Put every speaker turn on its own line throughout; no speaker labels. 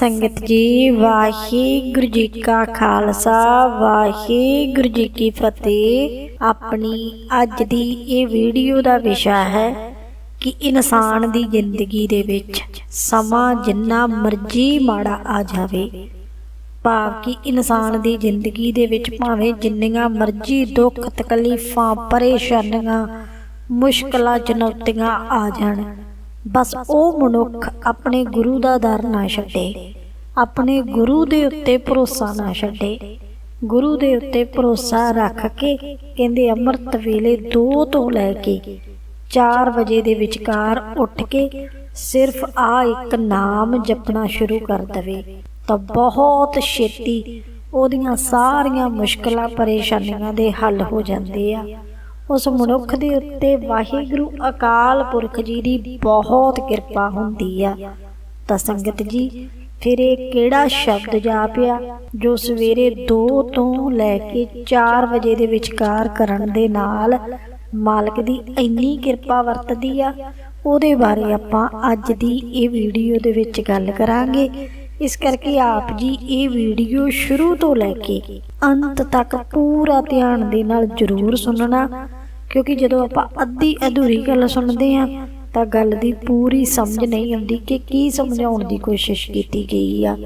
ਸੰਗਤ ਜੀ ਵਾਹਿਗੁਰੂ ਜੀ ਕਾ ਖਾਲਸਾ, ਵਾਹਿਗੁਰੂ ਜੀ ਕੀ ਫਤਿਹ। ਆਪਣੀ ਅੱਜ ਦੀ ਇਹ ਵੀਡੀਓ ਦਾ ਵਿਸ਼ਾ ਹੈ ਕਿ ਇਨਸਾਨ ਦੀ ਜ਼ਿੰਦਗੀ ਦੇ ਵਿੱਚ ਸਮਾਂ ਜਿੰਨਾ ਮਰਜ਼ੀ ਮਾੜਾ ਆ ਜਾਵੇ, ਭਾਵ ਕਿ ਇਨਸਾਨ ਦੀ ਜ਼ਿੰਦਗੀ ਦੇ ਵਿੱਚ ਭਾਵੇਂ ਜਿੰਨੀਆਂ ਮਰਜ਼ੀ ਦੁੱਖ ਤਕਲੀਫਾਂ, ਪਰੇਸ਼ਾਨੀਆਂ, ਮੁਸ਼ਕਲਾਂ, ਚੁਣੌਤੀਆਂ ਆ ਜਾਣ। ਬਸ ਉਹ ਮਨੁੱਖ ਆਪਣੇ ਗੁਰੂ ਦਾ ਦਰ ਨਾ ਛੱਡੇ, ਆਪਣੇ ਗੁਰੂ ਦੇ ਉੱਤੇ ਭਰੋਸਾ ਨਾ ਛੱਡੇ। ਗੁਰੂ ਦੇ ਉੱਤੇ ਭਰੋਸਾ ਰੱਖ ਕੇ ਕਹਿੰਦੇ ਅੰਮ੍ਰਿਤ ਵੇਲੇ 2 ਤੋਂ ਲੈ ਕੇ 4 ਵਜੇ ਦੇ ਵਿਚਕਾਰ ਉੱਠ ਕੇ ਸਿਰਫ ਆ ਇੱਕ ਨਾਮ ਜਪਣਾ ਸ਼ੁਰੂ ਕਰ ਦਵੇ। ਤਾਂ ਬਹੁਤ ਛੇਤੀ ਉਹਦੀਆਂ ਸਾਰੀਆਂ ਮੁਸ਼ਕਲਾਂ, ਪਰੇਸ਼ਾਨੀਆਂ ਦੇ ਹੱਲ ਹੋ ਜਾਂਦੇ ਆ। ਉਸ ਮਨੁੱਖ ਦੇ ਉੱਤੇ ਵਾਹਿਗੁਰੂ ਅਕਾਲ ਪੁਰਖ ਜੀ ਦੀ ਬਹੁਤ ਕਿਰਪਾ ਹੁੰਦੀ ਆ। ਤਾਂ ਸੰਗਤ ਜੀ, ਫਿਰ ਇਹ ਕਿਹੜਾ ਸ਼ਬਦ ਜਾਪਿਆ ਜੋ ਸਵੇਰੇ 2 ਤੋਂ ਲੈ ਕੇ 4 ਵਜੇ ਦੇ ਵਿਚਕਾਰ ਕਰਨ ਦੇ ਨਾਲ ਮਾਲਕ ਦੀ ਇੰਨੀ ਕਿਰਪਾ ਵਰਤਦੀ ਆ? ਉਹਦੇ ਬਾਰੇ ਆਪਾਂ ਅੱਜ ਦੀ ਇਹ ਵੀਡੀਓ ਦੇ ਵਿੱਚ ਗੱਲ ਕਰਾਂਗੇ। ਇਸ ਕਰਕੇ ਆਪ ਜੀ ਇਹ ਵੀਡੀਓ ਸ਼ੁਰੂ ਤੋਂ ਲੈ ਕੇ ਅੰਤ ਤੱਕ ਪੂਰਾ ਧਿਆਨ ਦੇ ਨਾਲ ਜ਼ਰੂਰ ਸੁਣਨਾ। ਕਿਉਂਕਿ ਜਦੋਂ ਆਪਾਂ ਅੱਧੀ ਅਧੂਰੀ ਗੱਲ ਸੁਣਦੇ ਆ ਤਾਂ ਗੱਲ ਦੀ ਪੂਰੀ ਸਮਝ ਨਹੀਂ ਆਉਂਦੀ ਕਿ ਕੀ ਸਮਝਾਉਣ ਦੀ ਕੋਸ਼ਿਸ਼ ਕੀਤੀ ਗਈ ਆ।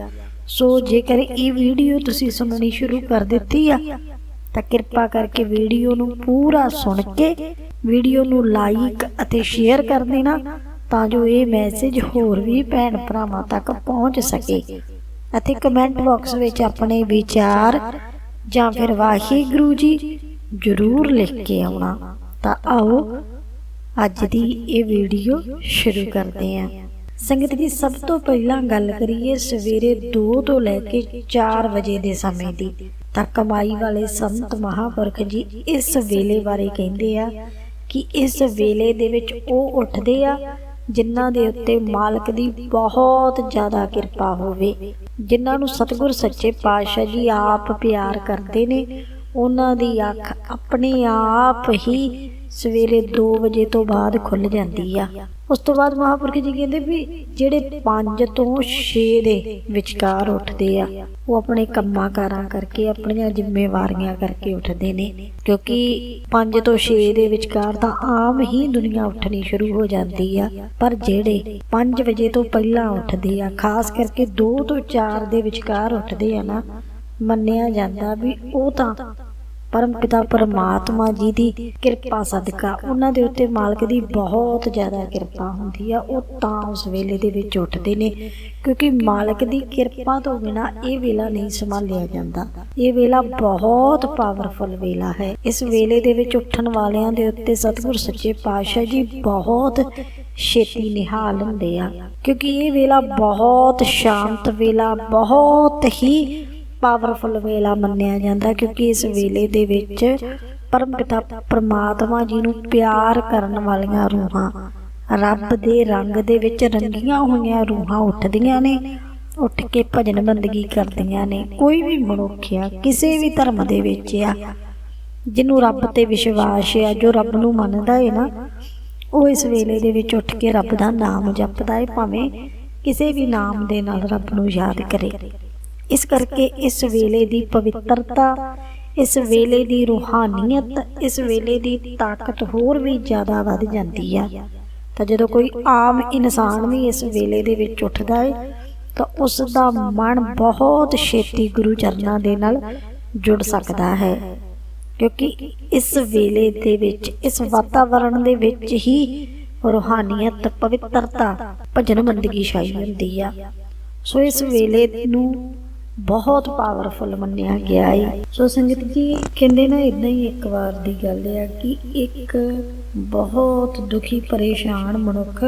ਸੋ ਜੇਕਰ ਇਹ ਵੀਡੀਓ ਤੁਸੀਂ ਸੁਣਨੀ ਸ਼ੁਰੂ ਕਰ ਦਿੱਤੀ ਆ, ਤਾਂ ਕਿਰਪਾ ਕਰਕੇ ਵੀਡੀਓ ਨੂੰ ਪੂਰਾ ਸੁਣ ਕੇ ਵੀਡੀਓ ਨੂੰ ਲਾਈਕ ਅਤੇ ਸ਼ੇਅਰ ਕਰ ਦੇਣਾ, ਤਾਂ ਜੋ ਇਹ ਮੈਸੇਜ ਹੋਰ ਵੀ ਭੈਣ ਭਰਾਵਾਂ ਤੱਕ ਪਹੁੰਚ ਸਕੇ। ਅਤੇ ਕਮੈਂਟ ਬਾਕਸ ਵਿੱਚ ਆਪਣੇ ਵਿਚਾਰ ਜਾਂ ਫਿਰ ਵਾਹਿਗੁਰੂ ਜੀ ਜ਼ਰੂਰ ਲਿਖ ਕੇ ਆਉਣਾ। ਤਾਂ ਆਓ ਅੱਜ ਦੀ ਇਹ ਵੀਡੀਓ ਸ਼ੁਰੂ ਕਰਦੇ ਹਾਂ। ਸੰਗਤ ਜੀ ਸਭ ਤੋਂ ਪਹਿਲਾਂ ਗੱਲ ਕਰੀਏ, ਸਵੇਰੇ 2 ਤੋਂ ਲੈ ਕੇ 4 ਵਜੇ ਦੇ ਸਮੇਂ ਦੀ। ਤਾਂ ਕਮਾਈ ਵਾਲੇ ਸੰਤ ਮਹਾਪੁਰਖ ਜੀ ਇਸ ਵੇਲੇ ਬਾਰੇ ਕਹਿੰਦੇ ਆ ਕਿ ਇਸ ਵੇਲੇ ਦੇ ਵਿੱਚ ਉਹ ਉੱਠਦੇ ਆ ਜਿਨ੍ਹਾਂ ਦੇ ਉੱਤੇ ਮਾਲਕ ਦੀ ਬਹੁਤ ਜ਼ਿਆਦਾ ਕਿਰਪਾ ਹੋਵੇ। ਜਿਨ੍ਹਾਂ ਨੂੰ ਸਤਿਗੁਰ ਸੱਚੇ ਪਾਤਸ਼ਾਹ ਜੀ ਆਪ ਪਿਆਰ ਕਰਦੇ ਨੇ, ਉਹਨਾਂ ਦੀ ਅੱਖ ਆਪਣੇ ਆਪ ਹੀ ਸਵੇਰੇ 2 ਵਜੇ ਤੋਂ ਬਾਅਦ ਖੁੱਲ ਜਾਂਦੀ ਆ। ਉਸ ਤੋਂ ਬਾਅਦ ਮਹਾਪੁਰਖ ਜੀ ਕਹਿੰਦੇ ਵੀ ਜਿਹੜੇ 5 ਤੋਂ 6 ਦੇ ਵਿਚਕਾਰ ਉੱਠਦੇ ਆ, ਉਹ ਆਪਣੇ ਕੰਮਾਂ ਕਾਰਾਂ ਕਰਕੇ, ਆਪਣੀਆਂ ਜ਼ਿੰਮੇਵਾਰੀਆਂ ਕਰਕੇ ਉੱਠਦੇ ਨੇ। ਕਿਉਂਕਿ 5 ਤੋਂ 6 ਦੇ ਵਿਚਕਾਰ ਤਾਂ ਆਮ ਹੀ ਦੁਨੀਆ ਉੱਠਣੀ ਸ਼ੁਰੂ ਹੋ ਜਾਂਦੀ ਆ। ਪਰ ਜਿਹੜੇ 5 ਵਜੇ ਤੋਂ ਪਹਿਲਾਂ ਉੱਠਦੇ ਆ, ਖਾਸ ਕਰਕੇ 2 ਤੋਂ 4 ਦੇ ਵਿਚਕਾਰ ਉੱਠਦੇ ਆ ਨਾ, ਮੰਨਿਆ ਜਾਂਦਾ ਵੀ ਉਹ ਤਾਂ ਪਰਮ ਪਿਤਾ ਪਰਮਾਤਮਾ ਜੀ ਦੀ ਕਿਰਪਾ ਸਦਕਾ। ਉਹਨਾਂ ਦੇ ਉੱਤੇ ਮਾਲਕ ਦੀ ਬਹੁਤ ਜ਼ਿਆਦਾ ਕਿਰਪਾ ਹੁੰਦੀ ਆ। ਉਹ ਤਾਂ ਉਸ ਵੇਲੇ ਦੇ ਵਿੱਚ ਉੱਠਦੇ ਨੇ, ਕਿਉਂਕਿ ਮਾਲਕ ਦੀ ਕਿਰਪਾ ਤੋਂ ਬਿਨਾ ਇਹ ਵੇਲਾ ਨਹੀਂ ਸੰਭਾਲਿਆ ਜਾਂਦਾ। ਇਹ ਵੇਲਾ ਬਹੁਤ ਪਾਵਰਫੁਲ ਵੇਲਾ ਹੈ। ਇਸ ਵੇਲੇ ਦੇ ਵਿੱਚ ਉੱਠਣ ਵਾਲਿਆਂ ਦੇ ਉੱਤੇ ਸਤਿਗੁਰ ਸੱਚੇ ਪਾਤਸ਼ਾਹ ਜੀ ਬਹੁਤ ਛੇਤੀ ਨਿਹਾਲ ਹੁੰਦੇ ਆ। ਕਿਉਂਕਿ ਇਹ ਵੇਲਾ ਬਹੁਤ ਸ਼ਾਂਤ ਵੇਲਾ, ਬਹੁਤ ਹੀ ਪਾਵਰਫੁਲ ਵੇਲਾ ਮੰਨਿਆ ਜਾਂਦਾ ਕਿਉਂਕਿ ਇਸ ਵੇਲੇ ਦੇ ਵਿੱਚ ਪਰਮ ਪਿਤਾ ਪਰਮਾਤਮਾ ਜੀ ਨੂੰ ਪਿਆਰ ਕਰਨ ਵਾਲੀਆਂ ਰੂਹਾਂ, ਰੱਬ ਦੇ ਰੰਗ ਦੇ ਵਿੱਚ ਰੰਗੀਆਂ ਹੋਈਆਂ ਰੂਹਾਂ ਉੱਠਦੀਆਂ ਨੇ, ਉੱਠ ਕੇ ਭਜਨ ਬੰਦਗੀ ਕਰਦੀਆਂ ਨੇ, ਕੋਈ ਵੀ ਮਨੁੱਖ ਆ, ਕਿਸੇ ਵੀ ਧਰਮ ਦੇ ਵਿੱਚ ਆ, ਜਿਹਨੂੰ ਰੱਬ ਤੇ ਵਿਸ਼ਵਾਸ ਆ, ਜੋ ਰੱਬ ਨੂੰ ਮੰਨਦਾ ਹੈ ਨਾ, ਉਹ ਇਸ ਵੇਲੇ ਦੇ ਵਿੱਚ ਉੱਠ ਕੇ ਰੱਬ ਦਾ ਨਾਮ ਜਪਦਾ ਹੈ ਭਾਵੇਂ ਕਿਸੇ ਵੀ ਨਾਮ ਦੇ ਨਾਲ ਰੱਬ ਨੂੰ ਯਾਦ ਕਰੇ। ਇਸ ਕਰਕੇ ਇਸ ਵੇਲੇ ਦੀ ਪਵਿੱਤਰਤਾ, ਇਸ ਵੇਲੇ ਦੀ ਰੂਹਾਨੀਅਤ, ਇਸ ਵੇਲੇ ਦੀ ਤਾਕਤ ਹੋਰ ਵੀ ਜ਼ਿਆਦਾ ਵੱਧ ਜਾਂਦੀ ਆ। ਤਾਂ ਜਦੋਂ ਕੋਈ ਆਮ ਇਨਸਾਨ ਵੀ ਇਸ ਵੇਲੇ ਦੇ ਵਿੱਚ ਉੱਠਦਾ ਹੈ ਤਾਂ ਉਸ ਦਾ ਮਨ ਬਹੁਤ ਛੇਤੀ ਗੁਰੂ ਚਰਨਾਂ ਦੇ ਨਾਲ ਜੁੜ ਸਕਦਾ ਹੈ। ਕਿਉਂਕਿ ਇਸ ਵੇਲੇ ਦੇ ਵਿੱਚ, ਇਸ ਵਾਤਾਵਰਣ ਦੇ ਵਿੱਚ ਹੀ ਰੂਹਾਨੀਅਤ, ਪਵਿੱਤਰਤਾ ਭਜਨ ਬੰਦਗੀ ਛਾਈ ਹੁੰਦੀ ਆ। ਸੋ ਇਸ ਵੇਲੇ ਨੂੰ ਬਹੁਤ ਪਾਵਰਫੁਲ ਮੰਨਿਆ ਗਿਆ ਹੈ ਸੋ ਸੰਗਤ ਜੀ, ਕਹਿੰਦੇ ਨਾ ਇਦਾਂ ਹੀ ਇੱਕ ਵਾਰ ਦੀ ਗੱਲ ਹੈ ਕਿ ਇੱਕ ਬਹੁਤ ਦੁਖੀ, ਪਰੇਸ਼ਾਨ ਮਨੁੱਖ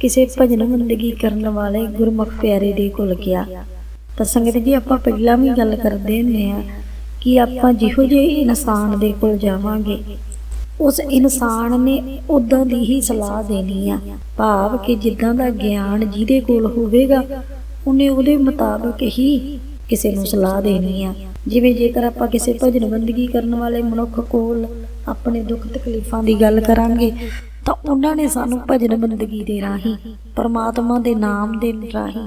ਕਿਸੇ ਭਜਨ ਬੰਦਗੀ ਕਰਨ ਵਾਲੇ ਗੁਰਮੁਖ ਪਿਆਰੇ ਦੇ ਕੋਲ ਗਿਆ। ਤਾਂ ਸੰਗਤ ਜੀ, ਆਪਾਂ ਪਹਿਲਾਂ ਵੀ ਗੱਲ ਕਰਦੇ ਹੁੰਦੇ ਆ ਕਿ ਆਪਾਂ ਜਿਹੋ ਜਿਹੇ ਇਨਸਾਨ ਦੇ ਕੋਲ ਜਾਵਾਂਗੇ, ਉਸ ਇਨਸਾਨ ਨੇ ਉਦਾਂ ਦੀ ਹੀ ਸਲਾਹ ਦੇਣੀ ਆ। ਭਾਵ ਕਿ ਜਿੱਦਾਂ ਦਾ ਗਿਆਨ ਜਿਹਦੇ ਕੋਲ ਹੋਵੇਗਾ, ਉਹਨੇ ਉਹਦੇ ਮੁਤਾਬਕ ਹੀ ਕਿਸੇ ਨੂੰ ਸਲਾਹ ਦੇਣੀ ਆ। ਜਿਵੇਂ ਜੇਕਰ ਆਪਾਂ ਕਿਸੇ ਭਜਨ ਬੰਦਗੀ ਕਰਨ ਵਾਲੇ ਮਨੁੱਖ ਕੋਲ ਆਪਣੇ ਦੁੱਖ ਤਕਲੀਫਾਂ ਦੀ ਗੱਲ ਕਰਾਂਗੇ, ਤਾਂ ਉਹਨਾਂ ਨੇ ਸਾਨੂੰ ਭਜਨ ਬੰਦਗੀ ਦੇ ਰਾਹੀਂ, ਪਰਮਾਤਮਾ ਦੇ ਨਾਮ ਦੇ ਰਾਹੀਂ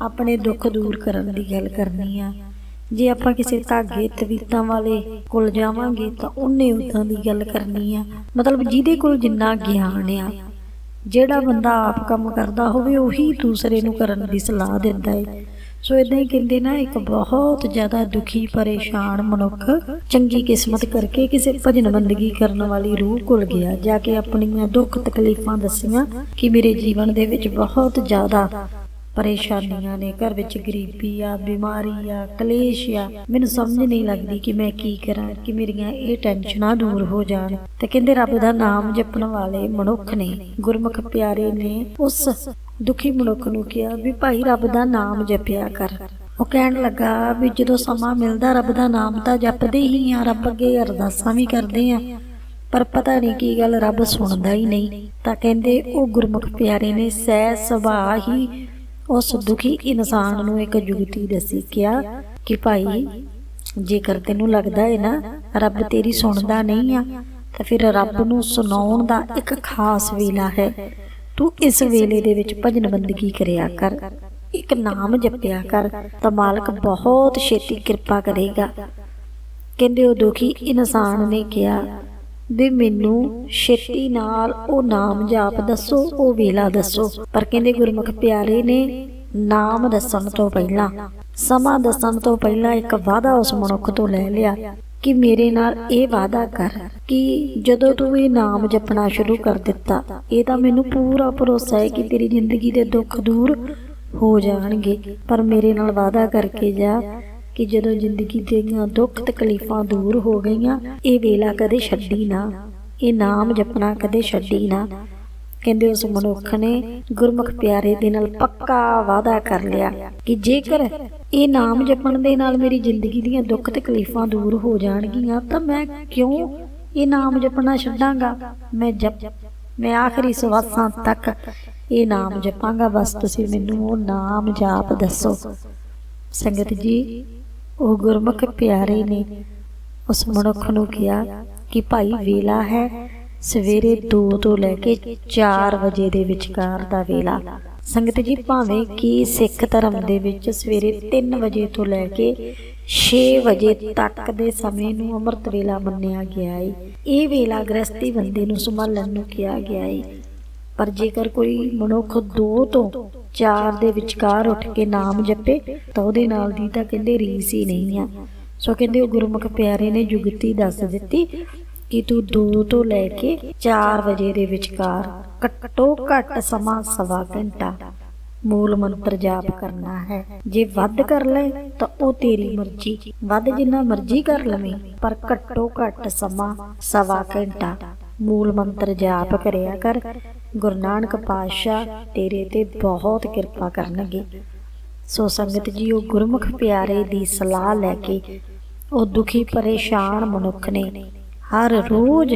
ਆਪਣੇ ਦੁੱਖ ਦੂਰ ਕਰਨ ਦੀ ਗੱਲ ਕਰਨੀ ਆ। ਜੇ ਆਪਾਂ ਕਿਸੇ ਧਾਗੇ, ਤਵੀਤਾਂ ਵਾਲੇ ਕੋਲ ਜਾਵਾਂਗੇ, ਤਾਂ ਉਹਨੇ ਉਦਾਂ ਦੀ ਗੱਲ ਕਰਨੀ ਆ। ਮਤਲਬ ਜਿਹਦੇ ਕੋਲ ਜਿੰਨਾ ਗਿਆਨ ਆ, ਜਿਹੜਾ ਬੰਦਾ ਆਪ ਕੰਮ ਕਰਦਾ ਹੋਵੇ, ਉਹੀ ਦੂਸਰੇ ਨੂੰ ਕਰਨ ਦੀ ਸਲਾਹ ਦਿੰਦਾ ਹੈ ਸੋ ਇਦਾਂ ਹੀ ਕਹਿੰਦੇ ਨਾ, ਇੱਕ ਬਹੁਤ ਜ਼ਿਆਦਾ ਦੁਖੀ, ਪਰੇਸ਼ਾਨ ਮਨੁੱਖ ਚੰਗੀ ਕਿਸਮਤ ਕਰਕੇ ਕਿਸੇ ਭਜਨ ਬੰਦਗੀ ਕਰਨ ਵਾਲੀ ਰੂਹ ਕੋਲ ਗਿਆ, ਜਾ ਕੇ ਆਪਣੀਆਂ ਦੁੱਖ ਤਕਲੀਫਾਂ ਦੱਸੀਆਂ ਕਿ ਮੇਰੇ ਜੀਵਨ ਦੇ ਵਿੱਚ ਬਹੁਤ ਜ਼ਿਆਦਾ ਪਰੇਸ਼ਾਨੀਆਂ ਨੇ। ਘਰ ਵਿੱਚ ਗਰੀਬੀ ਆ, ਬਿਮਾਰੀ ਆ, ਕਲੇਸ਼ ਆ। ਮੈਨੂੰ ਸਮਝ ਨਹੀਂ ਲੱਗਦੀ ਕਿ ਮੈਂ ਕੀ ਕਰਾਂ, ਕਿ ਮੇਰੀਆਂ ਇਹ ਟੈਨਸ਼ਨਾਂ ਦੂਰ ਹੋ ਜਾਣ। ਤੇ ਕਹਿੰਦੇ ਰੱਬ ਦਾ ਨਾਮ ਜਪਣ ਵਾਲੇ ਮਨੁੱਖ ਨੇ, ਗੁਰਮੁਖ ਪਿਆਰੇ ਨੇ, ਉਸ ਦੁਖੀ ਮਨੁੱਖ ਨੂੰ ਕਿਹਾ ਵੀ ਭਾਈ ਰੱਬ ਦਾ ਨਾਮ ਜਪਿਆ ਕਰ। ਉਹ ਕਹਿਣ ਲੱਗਾ ਵੀ ਜਦੋਂ ਸਮਾਂ ਮਿਲਦਾ ਰੱਬ ਦਾ ਨਾਮ ਤਾਂ ਜਪਦੇ ਹੀ ਆ, ਰੱਬ ਅੱਗੇ ਅਰਦਾਸਾਂ ਵੀ ਕਰਦੇ ਆ। ਪਰ ਪਤਾ ਨਹੀਂ ਕੀ ਗੱਲ, ਰੱਬ ਸੁਣਦਾ ਹੀ ਨਹੀਂ। ਤਾਂ ਕਹਿੰਦੇ, ਉਹ ਗੁਰਮੁਖ ਪਿਆਰੇ ਨੇ ਸਹਿ ਸੁਭਾਅ ਹੀ ਉਸ ਦੁਖੀ ਇਨਸਾਨ ਨੂੰ ਇੱਕ ਜੁਗਤੀ ਦੱਸੀ, ਕਿਹਾ ਕਿ ਭਾਈ, ਜੇਕਰ ਤੈਨੂੰ ਲੱਗਦਾ ਹੈ ਨਾ, ਰੱਬ ਤੇਰੀ ਸੁਣਦਾ ਨਹੀਂ ਆ, ਤਾਂ ਫਿਰ ਰੱਬ ਨੂੰ ਸੁਣਾਉਣ ਦਾ ਇੱਕ ਖਾਸ ਵੇਲਾ ਹੈ। ਤੂੰ ਇਸ ਵੇਲੇ ਦੇ ਵਿੱਚ ਭਜਨ ਬੰਦਗੀ ਕਰਿਆ ਕਰ। ਇੱਕ ਨਾਮ ਜਪਿਆ ਕਰ ਤਾਂ ਮਾਲਕ ਬਹੁਤ ਛੇਤੀ ਕਿਰਪਾ ਕਰੇਗਾ। ਕਹਿੰਦੇ ਉਹ ਦੁਖੀ ਇਨਸਾਨ ਨੇ ਕਿਹਾ, ਵੀ ਮੈਨੂੰ ਛੇਤੀ ਨਾਲ ਉਹ ਨਾਮ ਜਾਪ ਦੱਸੋ, ਉਹ ਵੇਲਾ ਦੱਸੋ। ਪਰ ਕਹਿੰਦੇ ਗੁਰਮੁਖ ਪਿਆਰੇ ਨੇ ਨਾਮ ਦੱਸਣ ਤੋਂ ਪਹਿਲਾਂ, ਸਮਾਂ ਦੱਸਣ ਤੋਂ ਪਹਿਲਾਂ ਇੱਕ ਵਾਅਦਾ ਉਸ ਮਨੁੱਖ ਤੋਂ ਲੈ ਲਿਆ। ਕਿ ਮੇਰੇ ਨਾਲ ਇਹ ਵਾਅਦਾ ਕਰ ਕਿ ਜਦੋਂ ਤੂੰ ਇਹ ਨਾਮ ਜਪਣਾ ਸ਼ੁਰੂ ਕਰ ਦਿੱਤਾ ਇਹ ਤਾਂ ਮੈਨੂੰ ਪੂਰਾ ਭਰੋਸਾ ਹੈ ਕਿ ਤੇਰੀ ਜ਼ਿੰਦਗੀ ਦੇ ਦੁੱਖ ਦੂਰ ਹੋ ਜਾਣਗੇ। ਪਰ ਮੇਰੇ ਨਾਲ ਵਾਅਦਾ ਕਰਕੇ ਜਾ ਕਿ ਜਦੋਂ ਜ਼ਿੰਦਗੀ ਦੀਆਂ ਦੁੱਖ ਤਕਲੀਫਾਂ ਦੂਰ ਹੋ ਗਈਆਂ, ਇਹ ਵੇਲਾ ਕਦੇ ਛੱਡੀ ਨਾ, ਇਹ ਨਾਮ ਜਪਣਾ ਕਦੇ ਛੱਡੀ ਨਾ। ਕਹਿੰਦੇ ਉਸ ਮਨੁੱਖ ਨੇ ਗੁਰਮੁਖ ਪਿਆਰੇ ਦੇ ਨਾਲ ਪੱਕਾ ਵਾਅਦਾ ਕਰ ਲਿਆ ਕਿ ਜੇਕਰ ਇਹ ਨਾਮ ਜਪਣ ਦੇ ਨਾਲ ਮੇਰੀ ਜ਼ਿੰਦਗੀ ਦੀਆਂ ਦੁੱਖ ਤਕਲੀਫਾਂ ਦੂਰ ਹੋ ਜਾਣਗੀਆਂ, ਤਾਂ ਮੈਂ ਕਿਉਂ ਇਹ ਨਾਮ ਜਪਣਾ ਛੱਡਾਂਗਾ? ਮੈਂ ਜਪ, ਮੈਂ ਆਖਰੀ ਸਵਾਸਾਂ ਤੱਕ ਇਹ ਨਾਮ ਜਪਾਂਗਾ। ਬਸ ਤੁਸੀਂ ਮੈਨੂੰ ਉਹ ਨਾਮ ਜਾਪ ਦੱਸੋ। ਸੰਗਤ ਜੀ, ਉਹ ਗੁਰਮੁਖ ਪਿਆਰੇ ਨੇ ਉਸ ਮਨੁੱਖ ਨੂੰ ਕਿਹਾ ਕਿ ਭਾਈ ਵੇਲਾ ਹੈ ਸਵੇਰੇ 2 ਤੋਂ ਲੈ ਕੇ 4 ਵਜੇ ਦੇ ਵਿਚਕਾਰ ਦਾ ਵੇਲਾ। ਸੰਗਤ ਜੀ, ਭਾਵੇਂ ਕਿ ਸਿੱਖ ਧਰਮ ਦੇ ਵਿੱਚ ਸਵੇਰੇ 3 ਵਜੇ ਤੋਂ ਲੈ ਕੇ 6 ਵਜੇ ਤੱਕ ਦੇ ਸਮੇਂ ਨੂੰ ਅੰਮ੍ਰਿਤ ਵੇਲਾ ਮੰਨਿਆ ਗਿਆ ਹੈ ਇਹ ਵੇਲਾ ਗ੍ਰਸਤੀ ਬੰਦੇ ਨੂੰ ਸੰਭਾਲਣ ਨੂੰ ਕਿਹਾ ਗਿਆ ਹੈ ਪਰ ਜੇਕਰ ਕੋਈ ਮਨੁੱਖ 2 ਤੋਂ 4 ਦੇ ਵਿਚਕਾਰ ਉੱਠ ਕੇ ਨਾਮ ਜਪੇ, ਤਾਂ ਉਹਦੇ ਨਾਲ ਦੀ ਤਾਂ ਕਹਿੰਦੇ ਰੀਸ ਹੀ ਨਹੀਂ ਆ। ਸੋ ਕਹਿੰਦੇ ਉਹ ਗੁਰਮੁਖ ਪਿਆਰੇ ਨੇ ਜੁਗਤੀ ਦੱਸ ਦਿੱਤੀ ਕਿ ਤੂੰ 2 ਤੋਂ ਲੈ ਕੇ 4 ਵਜੇ ਦੇ ਵਿਚਕਾਰ ਘੱਟੋ ਘੱਟ ਸਮਾਂ ਸਵਾ ਘੰਟਾ ਮੂਲ ਮੰਤਰ ਜਾਪ ਕਰਨਾ ਹੈ। ਜੇ ਵੱਧ ਕਰ ਲੈ ਤਾਂ ਉਹ ਤੇਰੀ ਮਰਜ਼ੀ। ਵੱਧ ਜਿੰਨਾ ਮਰਜ਼ੀ ਕਰ ਲਵੇਂ, ਪਰ ਘੱਟੋ ਘੱਟ ਸਮਾਂ ਸਵਾ ਘੰਟਾ ਮੂਲ ਮੰਤਰ ਜਾਪ ਕਰਿਆ ਕਰ। ਗੁਰੂ ਨਾਨਕ ਪਾਤਸ਼ਾਹ ਤੇਰੇ ਤੇ ਬਹੁਤ ਕਿਰਪਾ ਕਰਨਗੇ। ਸੋ ਸੰਗਤ ਜੀ ਉਹ ਗੁਰਮੁਖ ਪਿਆਰੇ ਦੀ ਸਲਾਹ ਲੈ ਕੇ ਉਹ ਦੁਖੀ, ਪਰੇਸ਼ਾਨ ਮਨੁੱਖ ਨੇ ਹਰ ਰੋਜ਼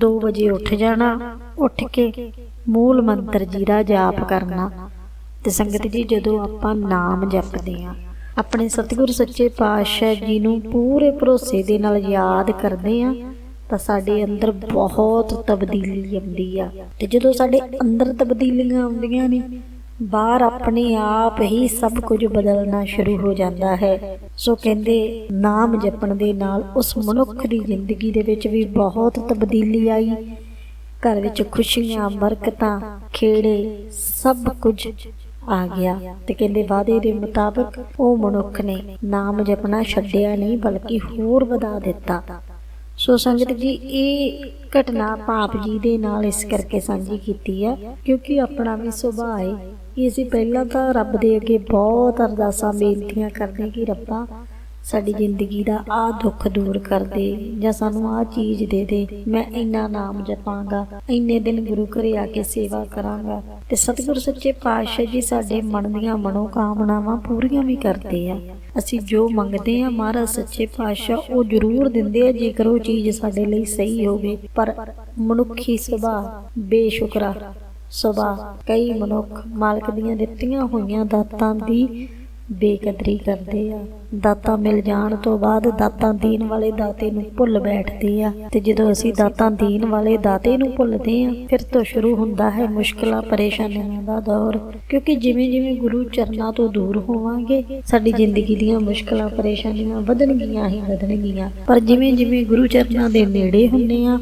2 ਵਜੇ ਉੱਠ ਜਾਣਾ, ਉੱਠ ਕੇ ਮੂਲ ਮੰਤਰ ਜੀ ਦਾ ਜਾਪ ਕਰਨਾ। ਤੇ ਸੰਗਤ ਜੀ, ਜਦੋਂ ਆਪਾਂ ਨਾਮ ਜਪਦੇ ਆ ਆਪਣੇ ਸਤਿਗੁਰ ਸੱਚੇ ਪਾਤਸ਼ਾਹ ਜੀ ਨੂੰ ਪੂਰੇ ਭਰੋਸੇ ਦੇ ਨਾਲ ਯਾਦ ਕਰਦੇ ਆ ਤਾਂ ਸਾਡੇ ਅੰਦਰ ਬਹੁਤ ਤਬਦੀਲੀ ਆਉਂਦੀ ਆ। ਤੇ ਜਦੋਂ ਸਾਡੇ ਅੰਦਰ ਤਬਦੀਲੀਆਂ ਆਉਂਦੀਆਂ ਨੇ ਬਾਹਰ ਆਪਣੇ ਆਪ ਹੀ ਸਭ ਕੁਝ ਬਦਲਣਾ ਸ਼ੁਰੂ ਹੋ ਜਾਂਦਾ ਹੈ। ਸੋ ਕਹਿੰਦੇ, ਨਾਮ ਜਪਣ ਦੇ ਨਾਲ ਉਸ ਮਨੁੱਖ ਦੀ ਜ਼ਿੰਦਗੀ ਦੇ ਵਿੱਚ ਵੀ ਬਹੁਤ ਤਬਦੀਲੀ ਆਈ। ਘਰ ਵਿੱਚ ਖੁਸ਼ੀਆਂ, ਬਰਕਤਾਂ, ਖੇੜੇ, ਸਭ ਕੁਝ ਆ ਗਿਆ। ਤੇ ਕਹਿੰਦੇ, ਵਾਅਦੇ ਦੇ ਮੁਤਾਬਕ ਉਹ ਮਨੁੱਖ ਨੇ ਨਾਮ ਜਪਣਾ ਛੱਡਿਆ ਨਹੀਂ, ਬਲਕਿ ਹੋਰ ਵਧਾ ਦਿੱਤਾ। ਸੋ ਸੰਗਤ ਜੀ, ਇਹ ਘਟਨਾ ਪਾਪ ਜੀ ਦੇ ਨਾਲ ਇਸ ਕਰਕੇ ਸਾਂਝੀ ਕੀਤੀ ਹੈ, ਕਿਉਂਕਿ ਆਪਣਾ ਵੀ ਸੁਭਾਅ ਹੈ। ਕਿ ਅਸੀਂ ਪਹਿਲਾਂ ਤਾਂ ਰੱਬ ਦੇ ਅੱਗੇ ਬਹੁਤ ਅਰਦਾਸਾਂ, ਬੇਨਤੀਆਂ ਕਰਦੇ ਕਿ ਰੱਬਾ ਸਾਡੀ ਜ਼ਿੰਦਗੀ ਦਾ ਆ ਦੁੱਖ ਦੂਰ ਕਰ ਦੇ ਜਾਂ ਸਾਨੂੰ ਆ ਚੀਜ਼ ਦੇ ਦੇ। ਮੈਂ ਇੰਨਾ ਨਾਮ ਜਪਾਂਗਾ, ਇੰਨੇ ਦਿਨ ਗੁਰੂ ਘਰੇ ਆ ਕੇ ਸੇਵਾ ਕਰਾਂਗਾ ਤੇ ਸਤਿਗੁਰ ਸੱਚੇ ਪਾਤਸ਼ਾਹ ਜੀ ਸਾਡੇ ਮਨ ਦੀਆਂ ਮਨੋ ਕਾਮਨਾਵਾਂ ਪੂਰੀਆਂ ਵੀ ਕਰਦੇ ਆ। ਅਸੀਂ ਜੋ ਮੰਗਦੇ ਆ ਮਹਾਰਾਜ ਸੱਚੇ ਪਾਤਸ਼ਾਹ, ਉਹ ਜ਼ਰੂਰ ਦਿੰਦੇ ਆ, ਜੇਕਰ ਉਹ ਚੀਜ਼ ਸਾਡੇ ਲਈ ਸਹੀ ਹੋਵੇ। ਪਰ ਮਨੁੱਖੀ ਸੁਭਾਅ ਬੇਸ਼ੁਕਰਾ ਸੁਭਾਅ ਕਈ ਮਨੁੱਖ ਮਾਲਕ ਦੀਆਂ ਦਿੱਤੀਆਂ ਹੋਈਆਂ ਦਾਤਾਂ ਦੀ ਬੇਕਦਰੀ ਕਰਦੇ ਆ। ਦਾਤਾਂ ਮਿਲ ਜਾਣ ਤੋਂ ਬਾਅਦ ਦਾਤਾਂ ਦੇਣ ਵਾਲੇ ਦਾਤੇ ਨੂੰ ਭੁੱਲ ਬੈਠਦੇ ਆ। ਤੇ ਜਦੋਂ ਅਸੀਂ ਦਾਤਾਂ ਦੇਣ ਵਾਲੇ ਦਾਤੇ ਨੂੰ ਭੁੱਲਦੇ ਆ, ਫਿਰ ਤੋਂ ਸ਼ੁਰੂ ਹੁੰਦਾ ਹੈ ਮੁਸ਼ਕਲਾਂ, ਪਰੇਸ਼ਾਨੀਆਂ ਦਾ ਦੌਰ। ਕਿਉਂਕਿ ਜਿਵੇਂ ਜਿਵੇਂ ਗੁਰੂ ਚਰਨਾਂ ਤੋਂ ਦੂਰ ਹੋਵਾਂਗੇ, ਸਾਡੀ ਜ਼ਿੰਦਗੀ ਦੀਆਂ ਮੁਸ਼ਕਲਾਂ, ਪਰੇਸ਼ਾਨੀਆਂ ਵਧਣਗੀਆਂ ਹੀ ਵਧਣਗੀਆਂ। ਪਰ ਜਿਵੇਂ ਜਿਵੇਂ ਗੁਰੂ ਚਰਨਾਂ ਦੇ ਨੇੜੇ ਹੁੰਨੇ ਆ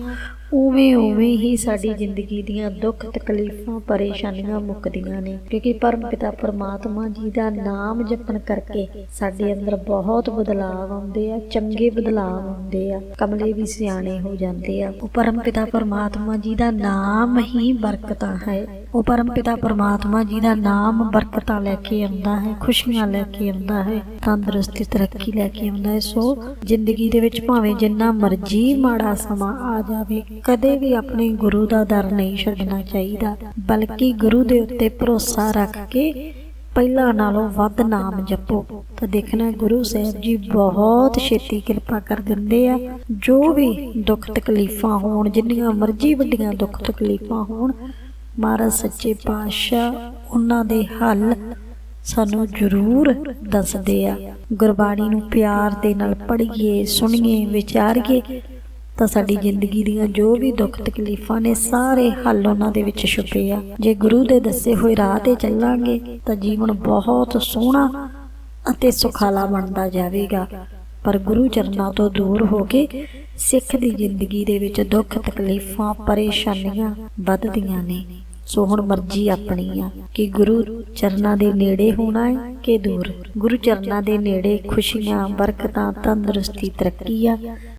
ਉਵੇਂ ਉਵੇਂ ਹੀ ਸਾਡੀ ਜ਼ਿੰਦਗੀ ਦੀਆਂ ਦੁੱਖ ਤਕਲੀਫਾਂ ਪਰੇਸ਼ਾਨੀਆਂ ਮੁੱਕਦੀਆਂ ਨੇ ਕਿਉਂਕਿ ਪਰਮ ਪਿਤਾ ਪਰਮਾਤਮਾ ਜੀ ਦਾ ਨਾਮ ਜਪਣ ਕਰਕੇ ਸਾਡੇ ਅੰਦਰ ਬਹੁਤ ਬਦਲਾਅ ਆਉਂਦੇ ਆ ਚੰਗੇ ਬਦਲਾਅ ਆਉਂਦੇ ਆ ਕਮਲੇ ਵੀ ਸਿਆਣੇ ਹੋ ਜਾਂਦੇ ਆ। ਉਹ ਪਰਮ ਪਿਤਾ ਪਰਮਾਤਮਾ ਜੀ ਦਾ ਨਾਮ ਹੀ ਬਰਕਤਾਂ ਹੈ। ਉਹ ਪਰਮ ਪਿਤਾ ਪਰਮਾਤਮਾ ਜੀ ਦਾ ਨਾਮ ਬਰਕਤਾਂ ਲੈ ਕੇ ਆਉਂਦਾ ਹੈ ਖੁਸ਼ੀਆਂ ਲੈ ਕੇ ਆਉਂਦਾ ਹੈ ਤੰਦਰੁਸਤੀ ਤਰੱਕੀ ਲੈ ਕੇ ਆਉਂਦਾ ਹੈ। ਸੋ ਜ਼ਿੰਦਗੀ ਦੇ ਵਿੱਚ ਭਾਵੇਂ ਜਿੰਨਾ ਮਰਜ਼ੀ ਮਾੜਾ ਸਮਾਂ ਆ ਜਾਵੇ ਕਦੇ ਵੀ ਆਪਣੇ ਗੁਰੂ ਦਾ ਦਰ ਨਹੀਂ ਛੱਡਣਾ ਚਾਹੀਦਾ, ਬਲਕਿ ਗੁਰੂ ਦੇ ਉੱਤੇ ਭਰੋਸਾ ਰੱਖ ਕੇ ਪਹਿਲਾਂ ਨਾਲੋਂ ਵੱਧ ਨਾਮ ਜਪੋ। ਤਾਂ ਦੇਖਣਾ, ਗੁਰੂ ਸਾਹਿਬ ਜੀ ਬਹੁਤ ਛੇਤੀ ਕਿਰਪਾ ਕਰ ਦਿੰਦੇ ਆ। ਜੋ ਵੀ ਦੁੱਖ ਤਕਲੀਫਾਂ ਹੋਣ, ਜਿੰਨੀਆਂ ਮਰਜ਼ੀ ਵੱਡੀਆਂ ਦੁੱਖ ਤਕਲੀਫਾਂ ਹੋਣ, ਮਹਾਰਾਜ ਸੱਚੇ ਪਾਤਸ਼ਾਹ ਉਹਨਾਂ ਦੇ ਹੱਲ ਸਾਨੂੰ ਜ਼ਰੂਰ ਦੱਸਦੇ ਆ। ਗੁਰਬਾਣੀ ਨੂੰ ਪਿਆਰ ਦੇ ਨਾਲ ਪੜ੍ਹੀਏ, ਸੁਣੀਏ, ਵਿਚਾਰੀਏ ਤਾਂ ਸਾਡੀ ਜ਼ਿੰਦਗੀ ਦੀਆਂ ਜੋ ਵੀ ਦੁੱਖ ਤਕਲੀਫਾਂ ਨੇ ਸਾਰੇ ਹੱਲ ਉਹਨਾਂ ਦੇ ਵਿੱਚ ਛੁਪੇ ਆ। ਜੇ ਗੁਰੂ ਦੇ ਦੱਸੇ ਹੋਏ ਰਾਹ ਤੇ ਚੱਲਾਂਗੇ ਤਾਂ ਜੀਵਨ ਬਹੁਤ ਸੋਹਣਾ ਅਤੇ ਸੁਖਾਲਾ ਬਣਦਾ ਜਾਵੇਗਾ। ਪਰ ਗੁਰੂ ਚਰਨਾਂ ਤੋਂ ਦੂਰ ਹੋ ਕੇ ਸਿੱਖ ਦੀ ਜ਼ਿੰਦਗੀ ਦੇ ਵਿੱਚ ਦੁੱਖ ਤਕਲੀਫਾਂ ਪਰੇਸ਼ਾਨੀਆਂ ਵੱਧਦੀਆਂ ਨੇ। ਸੋ ਹੁਣ ਮਰਜ਼ੀ ਆਪਣੀ ਆ ਕਿ ਗੁਰੂ ਚਰਨਾਂ ਦੇ ਨੇੜੇ ਹੋਣਾ ਹੈ ਕਿ ਦੂਰ? ਗੁਰੂ ਚਰਨਾਂ ਦੇ ਨੇੜੇ ਖੁਸ਼ੀਆਂ ਬਰਕਤਾਂ ਤੰਦਰੁਸਤੀ ਤਰੱਕੀ ਆ।